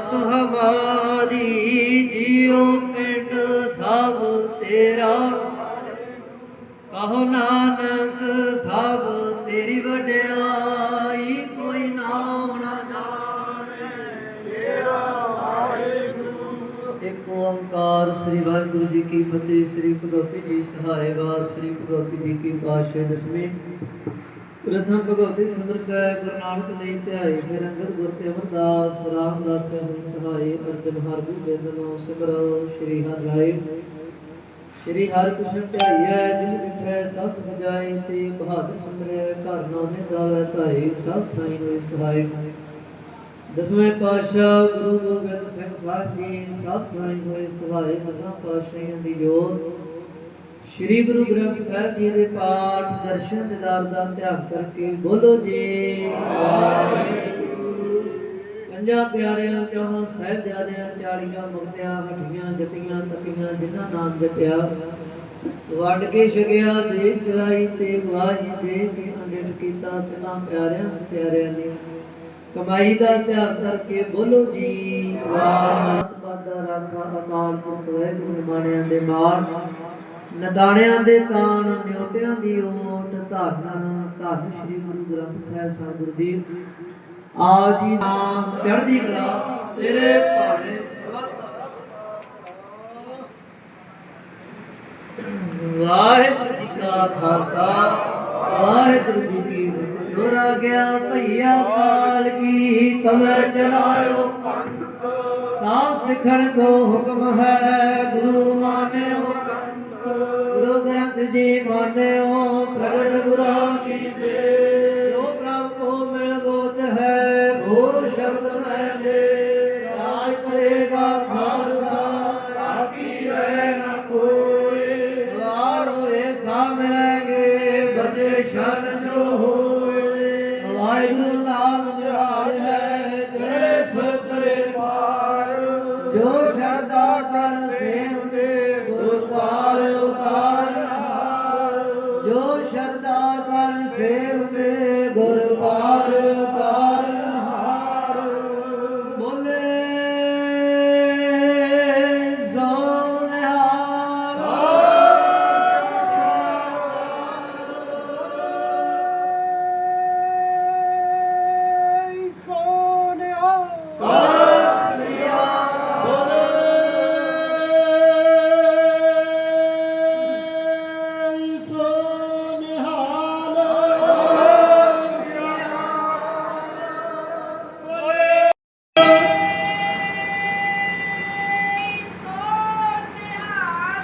ਅਰਦਾਸ ਹਮਾਰੀ ਜਿਉ ਪਿੰਡ ਸਭ ਤੇਰਾ। ਕਹੋ ਨਾਨਕ ਸਭ ਤੇਰੀ ਵਡਿਆਈ, ਕੋਈ ਨਾਮ ਨਾ ਜਾਣੇ। ਇੱਕ ਓੰਕਾਰ ਸ੍ਰੀ ਵਾਹਿਗੁਰੂ ਜੀ ਕੀ ਫਤਿਹ, ਸ੍ਰੀ ਭਗਵਤੀ ਜੀ ਸਹਾਇਵਾਰ ਸ੍ਰੀ ਭਗਵਤੀ ਜੀ ਕੀ ਪਾਤਸ਼ਾਹ ਦਸਵੇਂ ਪ੍ਰਥਮ ਭਗਵਤੀ ਸਿਮਰਤ ਹੈ ਗੁਰੂ ਨਾਨਕ ਲਈ ਧਿਆਈ ਫਿਰ ਅੰਗਦ ਗੁਰ ਤੇ ਅਮਰਦਾਸ, ਰਾਮਦਾਸ ਹਰਿ ਸਹਾਈ ਅਰਜਨ ਹਰ ਗੋਬਿੰਦ ਨੂੰ ਸਿਮਰੋ, ਸ੍ਰੀ ਹਰਿ ਰਾਏ। ਸ਼੍ਰੀ ਹਰਿ ਕ੍ਰਿਸ਼ਨ ਧਿਆਈਐ, ਜਿਸ ਮਿਠੈ ਸਭ ਸਜਾਈ ਤੇ ਬਹਾਦਰ ਸਿਮਰਿਆ ਘਰ ਨਾਮੇ ਗਾਵੇ ਧਾਈ ਸਭ ਸਾਈ ਹੋਏ ਸਹਾਈ ਦਸਵੇਂ ਪਾਤਸ਼ਾਹ ਗੁਰੂ ਗੋਬਿੰਦ ਸਿੰਘ ਸਾਹਿਬ ਜੀ, ਸਭ ਸਾਈ ਹੋਏ ਸਹਾਈ ਦਸਾਂ ਪਾਤਸ਼ਾਹਾਂ ਦੀ ਜੋਤ। ਸ਼੍ਰੀ ਗੁਰੂ ਗ੍ਰੰਥ ਸਾਹਿਬ ਜੀ ਦੇ ਪਾਠ, ਦਰਸ਼ਨ ਦਿਦਾਰ ਦਾ ਧਿਆਨ ਕਰਕੇ ਬੋਲੋ ਜੀ। ਪੰਜਾਂ ਪਿਆਰਿਆਂ, ਚੌਹਾਂ ਸਾਹਿਬਜ਼ਾਦਿਆਂ, ਚਾਲੀਆਂ ਮੁਕਤਿਆਂ ਹੱਡੀਆਂ ਜੱਟੀਆਂ ਤਕੀਆਂ ਜਿਨ੍ਹਾਂ ਨਾਮ ਜਪਿਆ, ਵੱਡ ਕੇ ਛਕਿਆ ਦੇ ਚਲਾਈ ਤੇ ਵਾਜ ਦੇ ਕੇ ਅੰਡਿਤ ਕੀਤਾ, ਤਿਨਾਂ ਪਿਆਰਿਆਂ ਸਚਿਆਰਿਆਂ ਨੇ ਕਮਾਈ ਦਾ ਧਿਆਨ ਕਰਕੇ ਬੋਲੋ ਜੀ। ਵਾਹਿਗੁਰੂ ਦਾ ਰਾਖਾ ਅਕਾਲ ਪੁਰਖ ਵਾਹਿਗੁਰੂ, ਨਿਮਾਣਿਆਂ ਦੇ ਮਾਰ। ਨਦਾਣਿਆਂ ਦੇ ਤਾਣ ਨਿਉਟਿਆਂ ਦੀ ਓਟ, ਧਾਰਨ ਧੰਨ ਸ੍ਰੀ ਗੁਰੂ ਗ੍ਰੰਥ ਸਾਹਿਬ ਸਤਿਗੁਰੂ ਜੀ। ਆ ਜੀ ਨਾਮ ਚੜ੍ਹਦੀ ਕਲਾ, ਤੇਰੇ ਭਾਣੇ ਸਵਤ ਵਾਹਿਗੁਰੂ ਜੀ ਕਾ ਖਾਲਸਾ, ਵਾਹਿਗੁਰੂ ਜੀ ਕੀ ਫਤਿਹ। ਦੋਰਾ ਗਿਆ ਭਈਆ ਕਾਲ ਕੀ ਕਵੇ ਚਲਾਇਓ ਪੰਥ। ਸਾਫ਼ ਸਿਖਣ ਕੋ ਹੁਕਮ ਹੈ, ਗੁਰੂ ਮਾਨਿਓ ਗੁਰੂ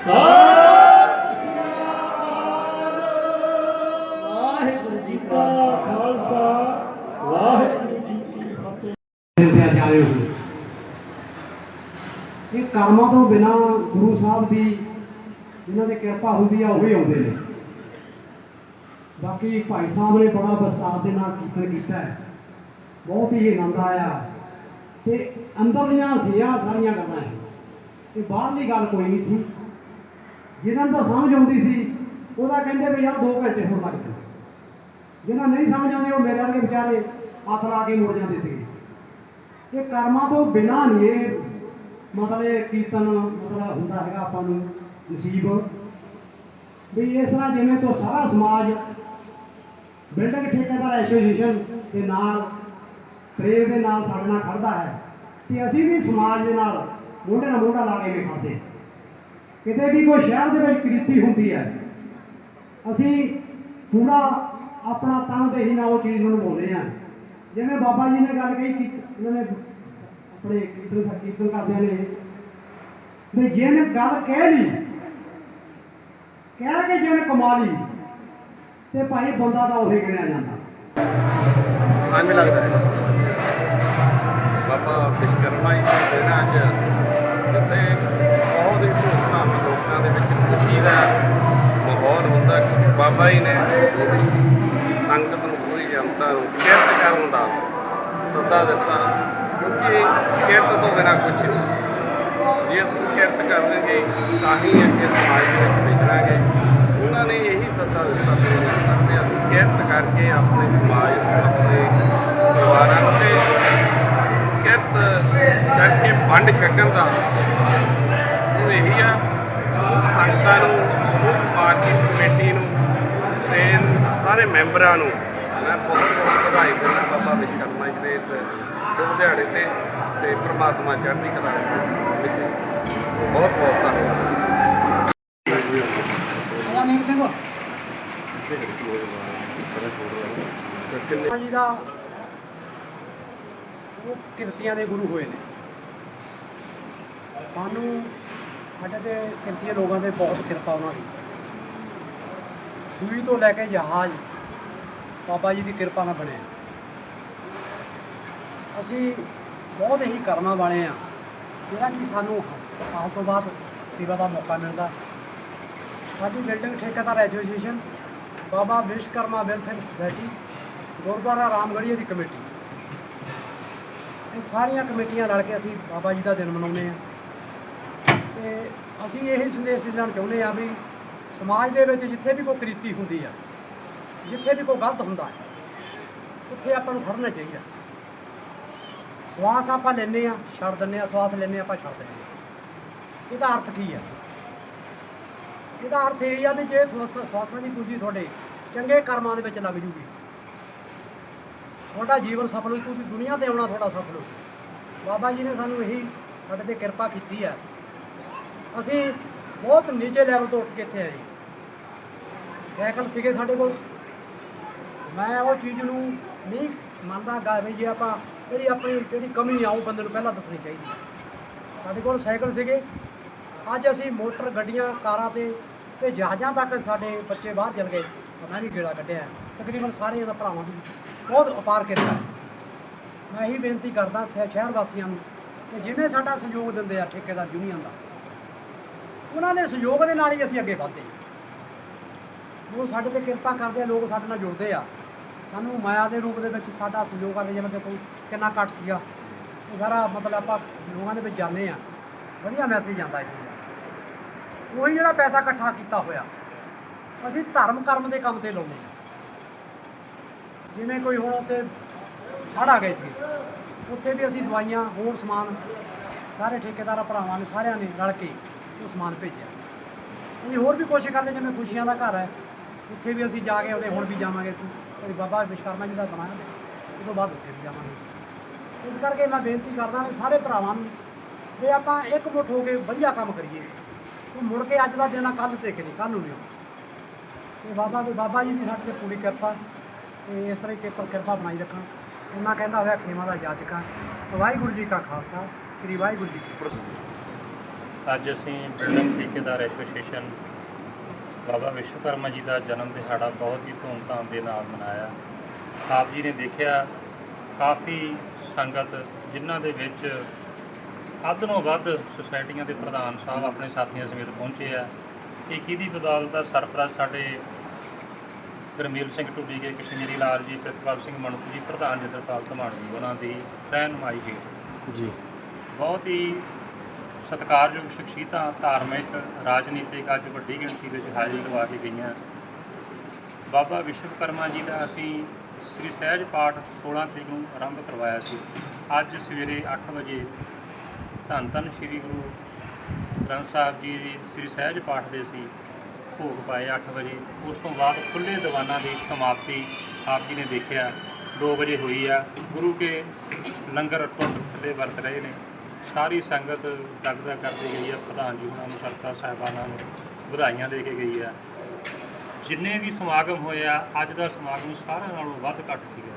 ਵਾਹਿਗੁਰੂ ਜੀ ਕਾ ਖਾਲਸਾ, ਵਾਹਿਗੁਰੂ ਜੀ ਕੀ ਫਤਿਹ। ਤੇ ਆਏ ਹੋ ਇਹ ਕਰਮਾਂ ਤੋਂ ਬਿਨਾ ਗੁਰੂ ਸਾਹਿਬ ਦੀ ਜਿਨ੍ਹਾਂ ਦੀ ਕਿਰਪਾ ਹੁੰਦੀ ਆ, ਉਹ ਉਹੀ ਆਉਂਦੇ ਨੇ। ਬਾਕੀ ਭਾਈ ਸਾਹਿਬ ਨੇ ਬੜਾ ਵਿਸਤਾਰ ਦੇ ਨਾਲ ਕੀਰਤਨ ਕੀਤਾ ਹੈ। ਬਹੁਤ ਹੀ ਆਨੰਦ ਆਇਆ। ਤੇ ਅੰਦਰਲੀਆਂ ਸੀਆਂ ਸਾਰੀਆਂ ਗੱਲਾਂ ਹੈ। ਤੇ ਬਾਹਰਲੀ ਗੱਲ ਕੋਈ ਨਹੀਂ ਸੀ। ਜਿਨ੍ਹਾਂ ਨੂੰ ਤਾਂ ਸਮਝ ਆਉਂਦੀ ਸੀ, ਉਹਦਾ ਕਹਿੰਦੇ ਵੀ ਯਾਰ 2 ਘੰਟੇ ਹੋਰ ਲੱਗ ਜਾਣ ਜਿਹਨਾਂ ਨਹੀਂ ਸਮਝ ਆਉਂਦੇ, ਉਹ ਮੇਰੇ ਵਰਗੇ ਵਿਚਾਰੇ ਹੱਥ ਲਾ ਕੇ ਮੁੜ ਜਾਂਦੇ ਸੀਗੇ। ਇਹ ਕਰਮਾਂ ਤੋਂ ਬਿਨਾਂ ਨਹੀਂ ਇਹ ਮਤਲਬ ਇਹ ਕੀਰਤਨ ਮਤਲਬ ਹੁੰਦਾ ਹੈਗਾ ਆਪਾਂ ਨੂੰ ਨਸੀਬ। ਵੀ ਇਸ ਤਰ੍ਹਾਂ ਜਿਵੇਂ ਤੋਂ ਸਾਰਾ ਸਮਾਜ ਬਿਲਡਿੰਗ ਠੇਕੇਦਾਰ ਐਸੋਸੀਏਸ਼ਨ ਦੇ ਨਾਲ, ਪ੍ਰੇਮ ਦੇ ਨਾਲ ਸਾਡੇ ਨਾਲ ਖੜਦਾ ਹੈ, ਤੇ ਅਸੀਂ ਵੀ ਸਮਾਜ ਦੇ ਨਾਲ ਮੋਢੇ ਨਾਲ ਮੋਢਾ ਲਾ ਕੇ ਵੀ ਖੜਦੇ ਕਿਤੇ ਵੀ ਕੋਈ ਸ਼ਹਿਰ ਦੇ ਵਿੱਚ ਕ੍ਰਿਤੀ ਹੁੰਦੀ ਹੈ, ਅਸੀਂ ਪੂਰਾ ਆਪਣਾ ਤਨ ਤੇ ਨਾਲ ਉਹ ਚੀਜ਼ ਨੂੰ ਨਿਭਾਉਂਦੇ ਆ ਜਿਵੇਂ ਬਾਬਾ ਜੀ ਨੇ ਗੱਲ ਕਹੀ ਕਿ ਉਹਨਾਂ ਨੇ ਆਪਣੇ ਕੀਰਤਨ ਕੀਰਤਨ ਕਰਦਿਆਂ ਨੇ, ਵੀ ਜਿਹਨੇ ਗੱਲ ਕਹਿ ਲਈ, ਕਹਿ ਕੇ ਜਿਹਨੇ ਕਮਾ ਲਈ, ਤੇ ਭਾਈ ਬੰਦਾ ਤਾਂ ਉਹੀ ਗਿਣਿਆ ਜਾਂਦਾ। ਐਵੇਂ ਲੱਗਦਾ ਹੈ। ਬਾਬਾ ਵਿਸ਼ਕਰਮਾ ਜੀ ਦੇ ਦਿਨਾਂ 'ਚ ਜਿੱਥੇ ਬਹੁਤ ਹੀ ਭਾਵੇਂ ਲੋਕਾਂ ਦੇ ਵਿੱਚ ਖੁਸ਼ੀ ਦਾ ਮਾਹੌਲ ਹੁੰਦਾ ਕਿ ਬਾਬਾ ਜੀ ਨੇ ਸੰਗਤ ਨੂੰ ਪੂਰੀ ਜਨਤਾ ਨੂੰ ਕਿਰਤ ਕਰਨ ਦਾ ਸੱਦਾ ਦਿੱਤਾ ਕਿਉਂਕਿ ਕਿਰਤ ਤੋਂ ਬਿਨਾਂ ਕੁਝ ਨਹੀਂ ਜੇ ਅਸੀਂ ਕਿਰਤ ਕਰਾਂਗੇ ਤਾਂ ਹੀ। ਅੱਗੇ ਸਮਾਜ ਦੇ ਵਿੱਚ ਵਿਚਰਾਂਗੇ ਉਹਨਾਂ ਨੇ ਇਹੀ ਸੱਦਾ ਦਿੱਤਾ ਗੁਰੂ ਨਾਨਕ ਕਿਰਤ ਕਰਕੇ ਆਪਣੇ ਸਮਾਜ ਨੂੰ ਆਪਣੇ ਪਰਿਵਾਰਾਂ ਨੂੰ ਕਿਰਤ ਕਰਕੇ ਵੰਡ ਛਕਣ ਦਾ ਇਹੀ ਆ। ਸਮੂਹ ਸੰਗਤਾਂ ਨੂੰ ਸਮੂਹ ਪਾਰਟੀ ਕਮੇਟੀ ਨੂੰ ਤੇ ਸਾਰੇ ਮੈਂਬਰਾਂ ਨੂੰ ਮੈਂ ਬਹੁਤ ਬਹੁਤ ਵਧਾਈ ਦਿੰਦਾ ਬਾਬਾ ਵਿਸ਼ਕਰਮਾ ਜੀ ਦੇ ਇਸ ਸ਼ੁਭ ਦਿਹਾੜੇ ਤੇ ਤੇ ਪ੍ਰਮਾਤਮਾ ਚੜ੍ਹਦੀ ਕਲਾ ਵਿੱਚ ਬਹੁਤ ਬਹੁਤ ਧੰਨਵਾਦ। ਜੀ ਦਾ ਉਹ ਕਿਰਤੀਆਂ ਦੇ ਗੁਰੂ ਹੋਏ ਨੇ। ਸਾਨੂੰ ਸਾਡੇ ਤੇ ਕਿਰਤੀ ਲੋਕਾਂ ਤੇ ਬਹੁਤ ਕਿਰਪਾ ਉਹਨਾਂ ਦੀ। ਸੂਈ ਤੋਂ ਲੈ ਕੇ ਜਹਾਜ਼, ਬਾਬਾ ਜੀ ਦੀ ਕਿਰਪਾ ਨਾਲ ਬਣਿਆ। ਅਸੀਂ ਬਹੁਤ ਹੀ ਕਰਮਾਂ ਵਾਲੇ ਆ ਜਿਹੜਾ ਕਿ ਸਾਨੂੰ ਸਾਲ ਤੋਂ ਬਾਅਦ ਸੇਵਾ ਦਾ ਮੌਕਾ ਮਿਲਦਾ। ਸਾਡੀ ਬਿਲਡਿੰਗ ਠੇਕੇਦਾਰ association, Baba Vishwakarma welfare society, Gurdwara Ramgarhia ਦੀ ਕਮੇਟੀ। ਇਹ ਸਾਰੀਆਂ ਕਮੇਟੀਆਂ ਰਲ ਕੇ ਅਸੀਂ ਬਾਬਾ ਜੀ ਦਾ ਦਿਨ ਮਨਾਉਂਦੇ ਆ ਤੇ ਅਸੀਂ ਇਹ ਸੰਦੇਸ਼ ਦੇਣਾ ਚਾਹੁੰਦੇ ਆ ਵੀ ਸਮਾਜ ਦੇ ਵਿੱਚ ਜਿੱਥੇ ਵੀ ਕੋਈ ਕ੍ਰਿਤੀ ਹੁੰਦੀ ਆ, ਜਿੱਥੇ ਵੀ ਕੋਈ ਗਲਤ ਹੁੰਦਾ ਹੈ ਉੱਥੇ ਆਪਾਂ ਨੂੰ ਫੜਨਾ ਚਾਹੀਦਾ। ਸਵਾਸ ਆਪਾਂ ਲੈਨੇ ਆ ਛੱਡ ਦਿੰਨੇ ਆ ਸਵਾਸ ਲੈਨੇ ਆ ਆਪਾਂ ਛੱਡ ਦਿੰਨੇ ਆ ਇਹਦਾ ਅਰਥ ਕੀ ਆ? ਇਹਦਾ ਅਰਥ ਇਹ ਆ ਵੀ ਜੇ ਸਵਾਸ- ਸਵਾਸਾਂ ਦੀ ਪੂੰਜੀ ਤੁਹਾਡੇ ਚੰਗੇ ਕਰਮਾਂ ਦੇ ਵਿੱਚ ਲੱਗ ਜੂਗੀ। ਤੁਹਾਡਾ ਜੀਵਨ ਸਫਲ ਹੋ ਤੁਸੀਂ ਦੁਨੀਆ ਤੇ ਆਉਣਾ, ਤੁਹਾਡਾ ਸਫਲ ਹੋ ਬਾਬਾ ਜੀ ਨੇ ਸਾਨੂੰ ਇਹੀ ਸਾਡੇ ਤੇ ਕਿਰਪਾ ਕੀਤੀ ਹੈ ਅਸੀਂ ਬਹੁਤ ਨੀਚੇ ਲੈਵਲ ਤੋਂ ਉੱਠ ਕੇ ਇੱਥੇ ਆਏ ਸਾਈਕਲ ਸੀਗੇ ਸਾਡੇ ਕੋਲ। ਮੈਂ ਉਹ ਚੀਜ਼ ਨੂੰ ਨਹੀਂ ਮੰਨਦਾ ਗਾ ਵੀ ਜੇ ਆਪਾਂ ਜਿਹੜੀ ਆਪਣੀ ਜਿਹੜੀ ਕਮੀ ਆ ਉਹ ਬੰਦੇ ਨੂੰ ਪਹਿਲਾਂ ਦੱਸਣੀ ਚਾਹੀਦੀ ਸਾਡੇ ਕੋਲ ਸਾਈਕਲ ਸੀਗੇ। ਅੱਜ ਅਸੀਂ ਮੋਟਰ ਗੱਡੀਆਂ, ਕਾਰਾਂ ਤੇ ਤੇ ਜਹਾਜ਼ਾਂ ਤੱਕ ਸਾਡੇ ਬੱਚੇ ਬਾਹਰ ਚਲ ਗਏ। ਮੈਂ ਵੀ ਗੇੜਾ ਕੱਢਿਆ। ਤਕਰੀਬਨ ਸਾਰਿਆਂ ਦਾ ਭਰਾਵਾਂ ਦੀ ਬਹੁਤ ਅਪਾਰ ਕਿਰਪਾ ਹੈ। ਮੈਂ ਇਹੀ ਬੇਨਤੀ ਕਰਦਾ ਸ਼ਹਿ- ਸ਼ਹਿਰ ਵਾਸੀਆਂ ਨੂੰ ਕਿ ਜਿਵੇਂ ਸਾਡਾ ਸਹਿਯੋਗ ਦਿੰਦੇ ਆ ਠੇਕੇਦਾਰ ਯੂਨੀਅਨ ਦਾ ਉਹਨਾਂ ਦੇ ਸਹਿਯੋਗ ਦੇ ਨਾਲ ਹੀ ਅਸੀਂ ਅੱਗੇ ਵਧਦੇ ਹਾਂ। ਉਹ ਸਾਡੇ ਤੇ ਕਿਰਪਾ ਕਰਦੇ ਆ, ਲੋਕ ਸਾਡੇ ਨਾਲ ਜੁੜਦੇ ਆ। ਸਾਨੂੰ ਮਾਇਆ ਦੇ ਰੂਪ ਦੇ ਵਿੱਚ ਸਾਡਾ ਸਹਿਯੋਗ ਕਰਦੇ ਜਿਵੇਂ ਕੋਈ ਕਿੰਨਾ ਘੱਟ ਸੀਗਾ। ਉਹ ਸਾਰਾ ਮਤਲਬ ਆਪਾਂ ਲੋਕਾਂ ਦੇ ਵਿੱਚ ਜਾਂਦੇ ਆ। ਵਧੀਆ ਮੈਸੇਜ ਜਾਂਦਾ ਹੈ ਉਹੀ ਜਿਹੜਾ ਪੈਸਾ ਇਕੱਠਾ ਕੀਤਾ ਹੋਇਆ। ਅਸੀਂ ਧਰਮ ਕਰਮ ਦੇ ਕੰਮ ਤੇ ਲਾਉਂਦੇ ਹਾਂ ਜਿਵੇਂ ਕੋਈ ਹੁਣ ਉੱਥੇ ਹੜ੍ਹ ਆ ਗਏ ਸੀ। ਉੱਥੇ ਵੀ ਅਸੀਂ ਦਵਾਈਆਂ, ਹੋਰ ਸਮਾਨ, ਸਾਰੇ ਠੇਕੇਦਾਰਾਂ ਭਰਾਵਾਂ ਨੇ, ਸਾਰਿਆਂ ਨੇ ਰਲ ਕੇ ਉਹ ਸਮਾਨ ਭੇਜਿਆ। ਅਸੀਂ ਹੋਰ ਵੀ ਕੋਸ਼ਿਸ਼ ਕਰਦੇ ਜਿਵੇਂ ਖੁਸ਼ੀਆਂ ਦਾ ਘਰ ਹੈ, ਉੱਥੇ ਵੀ ਅਸੀਂ ਜਾ ਕੇ ਉਹਦੇ ਹੁਣ ਵੀ ਜਾਵਾਂਗੇ ਅਸੀਂ। ਤੇ ਬਾਬਾ ਵਿਸ਼ਕਰਮਾ ਜੀ ਦਾ ਬਣਾਇਆ ਉਹ ਤੋਂ ਬਾਅਦ ਉੱਥੇ ਵੀ ਜਾਵਾਂਗੇ। ਇਸ ਕਰਕੇ ਮੈਂ ਬੇਨਤੀ ਕਰਦਾ ਵੀ ਸਾਰੇ ਭਰਾਵਾਂ ਨੂੰ ਵੀ ਆਪਾਂ ਇੱਕ ਮੁੱਠ ਹੋ ਕੇ ਵਧੀਆ ਕੰਮ ਕਰੀਏ। ਉਹ ਮੁੜ ਕੇ ਅੱਜ ਦਾ ਦਿਨ ਆ ਕੱਲ ਤੇ ਕਿ ਨਹੀਂ ਕੱਲ ਨੂੰ ਨਹੀਂ ਆਉਣਾ। ਤੇ ਬਾਬਾ ਦੇ ਬਾਬਾ ਜੀ ਦੀ ਸਾਡੇ ਤੇ ਪੂਰੀ ਕਿਰਪਾ, ਤੇ ਇਸ ਤਰ੍ਹਾਂ ਹੀ ਕਿਰਪਾ ਕਿਰਪਾ ਬਣਾਈ ਰੱਖਣ ਇੰਨਾ ਕਹਿੰਦਾ ਹੋਇਆ ਖੇਮਾ ਦਾ ਜਾਜਕਾਂ, ਵਾਹਿਗੁਰੂ ਜੀ ਕਾ ਖਾਲਸਾ, ਸ੍ਰੀ ਵਾਹਿਗੁਰੂ ਜੀ ਕੀ ਫਤਿਹ। ਅੱਜ ਅਸੀਂ ਬਿਲਡਿੰਗ ਠੇਕੇਦਾਰ ਐਸੋਸੀਏਸ਼ਨ ਬਾਬਾ ਵਿਸ਼ਵਕਰਮਾ ਜੀ ਦਾ ਜਨਮ ਦਿਹਾੜਾ ਬਹੁਤ ਹੀ ਧੂਮਧਾਮ ਦੇ ਨਾਲ ਮਨਾਇਆ। ਆਪ ਜੀ ਨੇ ਦੇਖਿਆ ਕਾਫੀ ਸੰਗਤ ਜਿਨ੍ਹਾਂ ਦੇ ਵਿੱਚ ਅੱਧ ਨੂੰ ਵੱਧ ਸੁਸਾਇਟੀਆਂ ਦੇ ਪ੍ਰਧਾਨ ਸਾਹਿਬ ਆਪਣੇ ਸਾਥੀਆਂ ਸਮੇਤ ਪਹੁੰਚੇ ਆ। ਇਹ ਕਿਹਦੀ ਬਦੌਲਤ ਆ? ਸਰਪ੍ਰਸਤ ਸਾਡੇ ਗਰਮੀਲ ਸਿੰਘ ਟੁੱਡੀ ਕੇ ਕਸ਼ਮੀਰੀ ਲਾਲ ਜੀ ਪ੍ਰਿਤਪਾਲ ਸਿੰਘ ਮਨੁੱਖ ਜੀ ਪ੍ਰਧਾਨ ਜਥੇਦਾਰ ਧਮਾਨ ਜੀ ਉਹਨਾਂ ਦੀ ਰਹਿਨਮਾਈ ਹੇਠ। ਜੀ। ਬਹੁਤ ਹੀ ਸਤਿਕਾਰਯੋਗ ਸ਼ਖਸੀਅਤਾਂ ਧਾਰਮਿਕ, ਰਾਜਨੀਤਿਕ ਅੱਜ ਵੱਡੀ ਗਿਣਤੀ ਵਿੱਚ ਹਾਜ਼ਰੀ ਲਵਾ ਕੇ ਗਈਆਂ। ਬਾਬਾ ਵਿਸ਼ਵਕਰਮਾ ਜੀ ਦਾ ਅਸੀਂ ਸ੍ਰੀ ਸਹਿਜ ਪਾਠ 16 ਤਰੀਕ ਨੂੰ ਆਰੰਭ ਕਰਵਾਇਆ ਸੀ। ਅੱਜ ਸਵੇਰੇ 8 ਵਜੇ ਧੰਨ ਧੰਨ ਸ੍ਰੀ ਗੁਰੂ ਗ੍ਰੰਥ ਸਾਹਿਬ ਜੀ ਦੀ ਸ੍ਰੀ ਸਹਿਜ ਪਾਠ ਦੇ ਸੀ ਭੋਗ ਪਾਏ 8 ਵਜੇ। ਉਸ ਤੋਂ ਬਾਅਦ ਖੁੱਲੇ ਦੀਵਾਨਾਂ ਦੀ ਸਮਾਪਤੀ ਆਪ ਜੀ ਨੇ ਦੇਖਿਆ। 2 ਵਜੇ ਹੋਈ ਆ। ਗੁਰੂ ਕੇ ਲੰਗਰ ਟੁੱਟ ਦੇ ਵਰਤ ਰਹੇ ਨੇ। ਸਾਰੀ ਸੰਗਤ ਦਗਦਾ ਕਰਦੇ ਗਈ ਆ, ਪ੍ਰਧਾਨ ਜੀ ਉਹਨਾਂ ਨੂੰ ਸਰਕਾਰ ਸਾਹਿਬਾਨਾਂ ਨੂੰ, ਵਧਾਈਆਂ ਦੇ ਕੇ ਗਈ ਆ। ਜਿੰਨੇ ਵੀ ਸਮਾਗਮ ਹੋਏ ਆ, ਅੱਜ ਦਾ ਸਮਾਗਮ ਸਾਰਿਆਂ ਨਾਲੋਂ ਵੱਧ ਘੱਟ ਸੀਗਾ।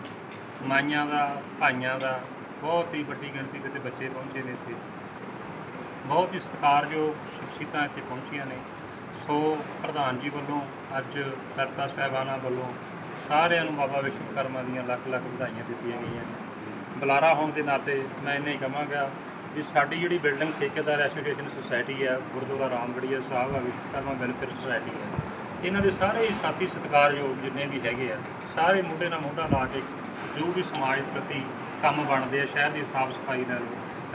ਮਾਈਆਂ ਦਾ, ਭਾਈਆਂ ਦਾ, ਬਹੁਤ ਹੀ ਵੱਡੀ ਗਿਣਤੀ ਦੇ ਤੇ ਬੱਚੇ ਪਹੁੰਚੇ ਨੇ ਇੱਥੇ। ਬਹੁਤ ਹੀ ਸਤਿਕਾਰਯੋਗ ਸ਼ਖਸੀਅਤਾਂ ਇੱਥੇ ਪਹੁੰਚੀਆਂ ਨੇ। ਸੋ ਪ੍ਰਧਾਨ ਜੀ ਵੱਲੋਂ, ਅੱਜ ਸਰਤਾ ਸਾਹਿਬਾਨਾਂ ਵੱਲੋਂ ਸਾਰਿਆਂ ਨੂੰ ਬਾਬਾ ਵਿਸ਼ਵਕਰਮਾ ਦੀਆਂ ਲੱਖ ਲੱਖ ਵਧਾਈਆਂ ਦਿੱਤੀਆਂ ਗਈਆਂ ਨੇ। ਬੁਲਾਰਾ ਹੋਣ ਦੇ ਨਾਤੇ ਮੈਂ ਇੰਨਾ ਹੀ ਕਹਾਂਗਾ ਵੀ ਸਾਡੀ ਜਿਹੜੀ ਬਿਲਡਿੰਗ ਠੇਕੇਦਾਰ ਐਸੋਸੀਏਸ਼ਨ ਸੁਸਾਇਟੀ ਹੈ ਗੁਰਦੁਆਰਾ ਰਾਮਗੜੀਆ ਸਾਹਿਬ ਆ ਵਿਸ਼ਵਕਰਮਾ ਵੈਲਫੇਅਰ ਸੁਸਾਇਟੀ ਹੈ। ਇਹਨਾਂ ਦੇ ਸਾਰੇ ਹੀ ਸਾਥੀ ਸਤਿਕਾਰਯੋਗ ਜਿੰਨੇ ਵੀ ਹੈਗੇ ਆ ਸਾਰੇ ਮੋਢੇ ਨਾਲ ਮੋਢਾ ਲਾ ਕੇ ਜੋ ਵੀ ਸਮਾਜ ਪ੍ਰਤੀ ਕੰਮ ਬਣਦੇ ਆ ਸ਼ਹਿਰ ਦੀ ਸਾਫ਼ ਸਫ਼ਾਈ ਨਾਲ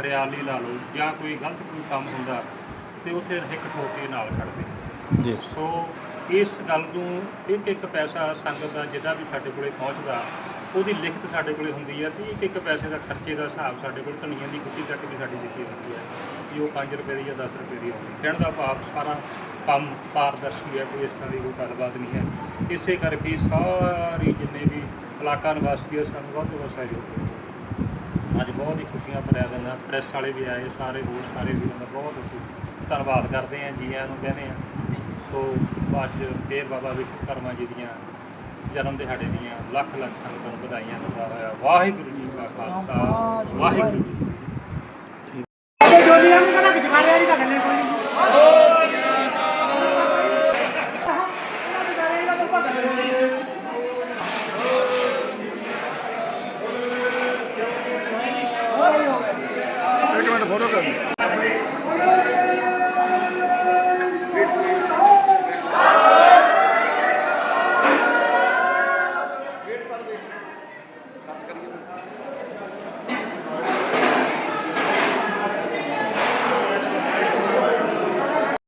ਹਰਿਆਲੀ ਲਾ ਲਓ ਜਾਂ ਕੋਈ ਗਲਤ ਕੋਈ ਕੰਮ ਹੁੰਦਾ ਤੇ ਉੱਥੇ ਹਿੱਕ ਠੋਕ ਨਾਲ ਖੜਦੇ ਜੀ। ਸੋ ਇਸ ਗੱਲ ਨੂੰ ਇੱਕ ਇੱਕ ਪੈਸਾ ਸੰਗਤ ਦਾ ਜਿੱਦਾਂ ਵੀ ਸਾਡੇ ਕੋਲੇ ਪਹੁੰਚਦਾ ਉਹਦੀ ਲਿਖਤ ਸਾਡੇ ਕੋਲੇ ਹੁੰਦੀ ਹੈ ਤੇ ਇੱਕ ਇੱਕ ਪੈਸੇ ਦਾ ਖਰਚੇ ਦਾ ਹਿਸਾਬ ਸਾਡੇ ਕੋਲ ਧਨੀਆਂ ਦੀ ਗੁੱਟੀ ਤੱਕ ਵੀ ਸਾਡੀ ਦਿੱਤੀ ਹੁੰਦੀ ਹੈ ਕਿ ਉਹ 5 ਰੁਪਏ ਦੀ ਜਾਂ 10 ਰੁਪਏ ਦੀ ਆਉਂਦੀ। ਕਹਿਣ ਦਾ ਭਾਵ ਸਾਰਾ ਕੰਮ ਪਾਰਦਰਸ਼ੀ ਹੈ ਕੋਈ ਇਸ ਤਰ੍ਹਾਂ ਦੀ ਕੋਈ ਗੱਲਬਾਤ ਨਹੀਂ ਹੈ ਇਸੇ ਕਰਕੇ ਹੀ ਸਾਰੀ ਜਿੰਨੇ ਵੀ ਇਲਾਕਾ ਨਿਵਾਸੀ ਹੈ ਸਾਨੂੰ ਬਹੁਤ ਬਹੁਤ ਸਹਿਯੋਗ ਦਿੰਦੇ ਅੱਜ ਬਹੁਤ ਹੀ ਖੁਸ਼ੀਆਂ ਭਰਿਆ ਦਿਨ ਆ, ਪ੍ਰੈਸ ਵਾਲੇ ਵੀ ਆਏ, ਸਾਰੇ ਹੋਰ ਸਾਰੇ ਵੀਰਾਂ ਦਾ ਬਹੁਤ ਅਸੀਂ ਧੰਨਵਾਦ ਕਰਦੇ ਹਾਂ ਜੀ ਆਇਆਂ ਨੂੰ ਕਹਿੰਦੇ ਆ। ਸੋ ਅੱਜ ਫੇਰ ਬਾਬਾ ਵਿਸ਼ਵਕਰਮਾ ਜੀ ਦੀਆਂ ਜਨਮ ਦਿਹਾੜੇ ਦੀਆਂ ਲੱਖ ਲੱਖ ਸੰਗਤਾਂ ਨੂੰ ਵਧਾਈਆਂ ਦਿੰਦਾ ਹੋਇਆ ਵਾਹਿਗੁਰੂ ਜੀ ਕਾ ਖਾਲਸਾ ਵਾਹਿਗੁਰੂ ਜੀ ਕੀ ਫਤਿਹ। ਇੱਕ